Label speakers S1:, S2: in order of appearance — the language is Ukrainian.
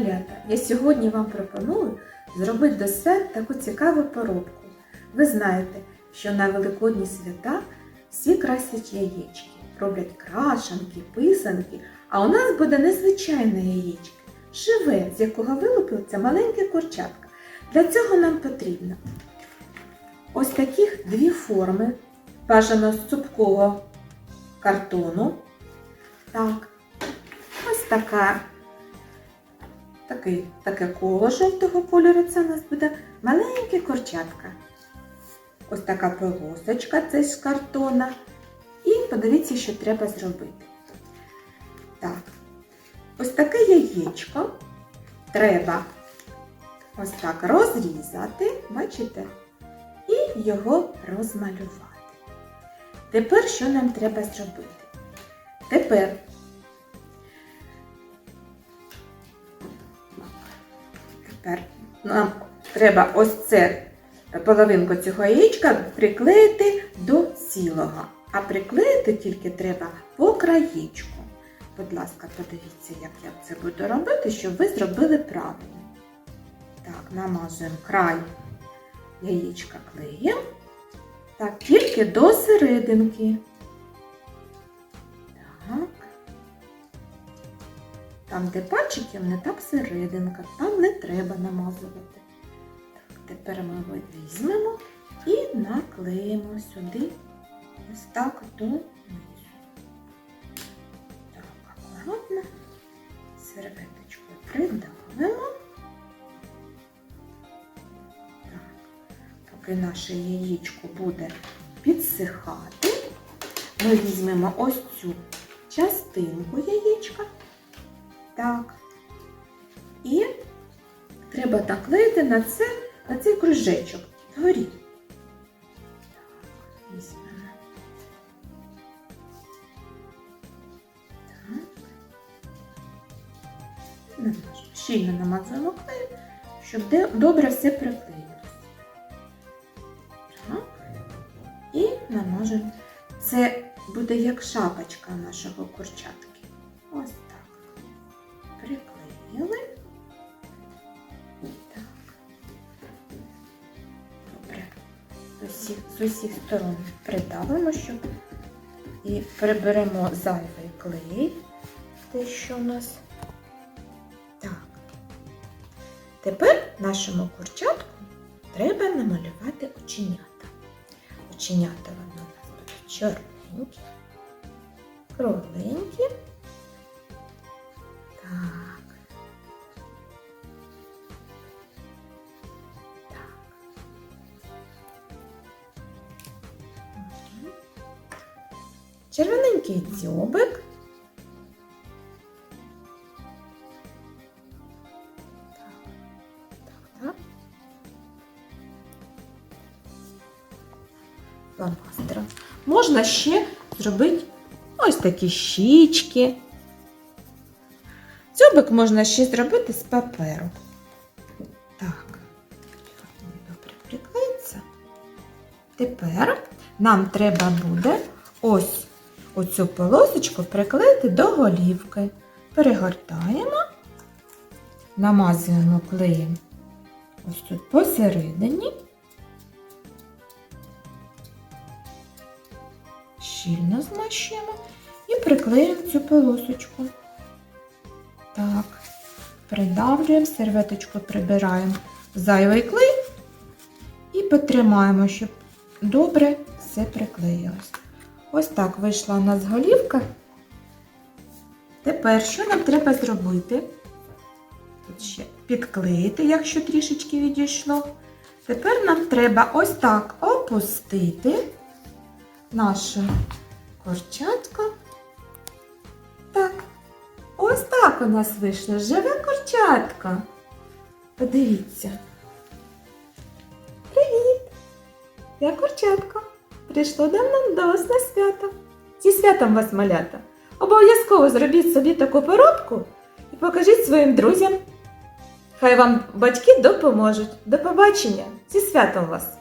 S1: Малята, я сьогодні вам пропоную зробити до свят таку цікаву поробку. Ви знаєте, що на Великодні свята всі красять яєчки, роблять крашанки, писанки, а у нас буде незвичайне яєчко, живе, з якого вилупиться маленьке курчатка. Для цього нам потрібно ось таких дві форми, бажано з цупкого картону. Так, ось така такий, таке коло жовтого кольору. Це у нас буде маленьке корчатка. Ось така полосочка, це з картона. І подивіться, що треба зробити. Так, ось таке яєчко треба ось так розрізати, бачите, і його розмалювати. Тепер що нам треба зробити? Тепер Тепер нам треба ось це половинку цього яєчка приклеїти до цілого. А приклеїти тільки треба по краєчку. Будь ласка, подивіться, як я це буду робити, щоб ви зробили правильно. Так, намазуємо край яєчка клеєм. Так, тільки до серединки. Там, де пальчиків, не так серединка, там не треба намазувати. Тепер ми візьмемо і наклеїмо сюди ось так донизу. Так, акуратно серветочкою придавимо. Поки наше яєчко буде підсихати, ми візьмемо ось цю частинку яєчка. Так. І треба наклеїти на це, на цей кружечок вгорі. Так, візьмемо. Так. Щільно намазуємо клеєм, щоб добре все приклеїлося. Так. І намажемо. Це буде як шапочка нашого курчатки. Ось так приклеїли. Так. Добре. З усіх, з усіх сторон придавимо, щоб і приберемо зайвий клей, те, що у нас. Так. Тепер нашому курчатку треба намалювати оченята. Оченята вони у нас будуть чорненькі, кругленькі. Червоненький дзьобик. Фломастером. Можна ще зробити ось такі щічки. Дзьобик можна ще зробити з паперу. Так, добре приклеїться. Тепер нам треба буде ось оцю полосочку приклеїти до голівки. Перегортаємо, намазуємо клеєм ось тут посередині. Щільно змащуємо і приклеїмо цю полосочку. Так, придавлюємо, серветочку прибираємо зайвий клей і потримаємо, щоб добре все приклеїлось. Ось так вийшла у нас голівка. Тепер що нам треба зробити? Тут ще підклеїти, якщо трішечки відійшло. Тепер нам треба ось так опустити нашу курчатку. Так. Ось так у нас вийшло живе курчатко. Подивіться. Привіт! Я курчатко. Прийшло до нам до вас на свято. Зі святом вас малята. Обов'язково зробіть собі таку поробку і покажіть своїм друзям. Хай вам батьки допоможуть. До побачення! Зі святом вас!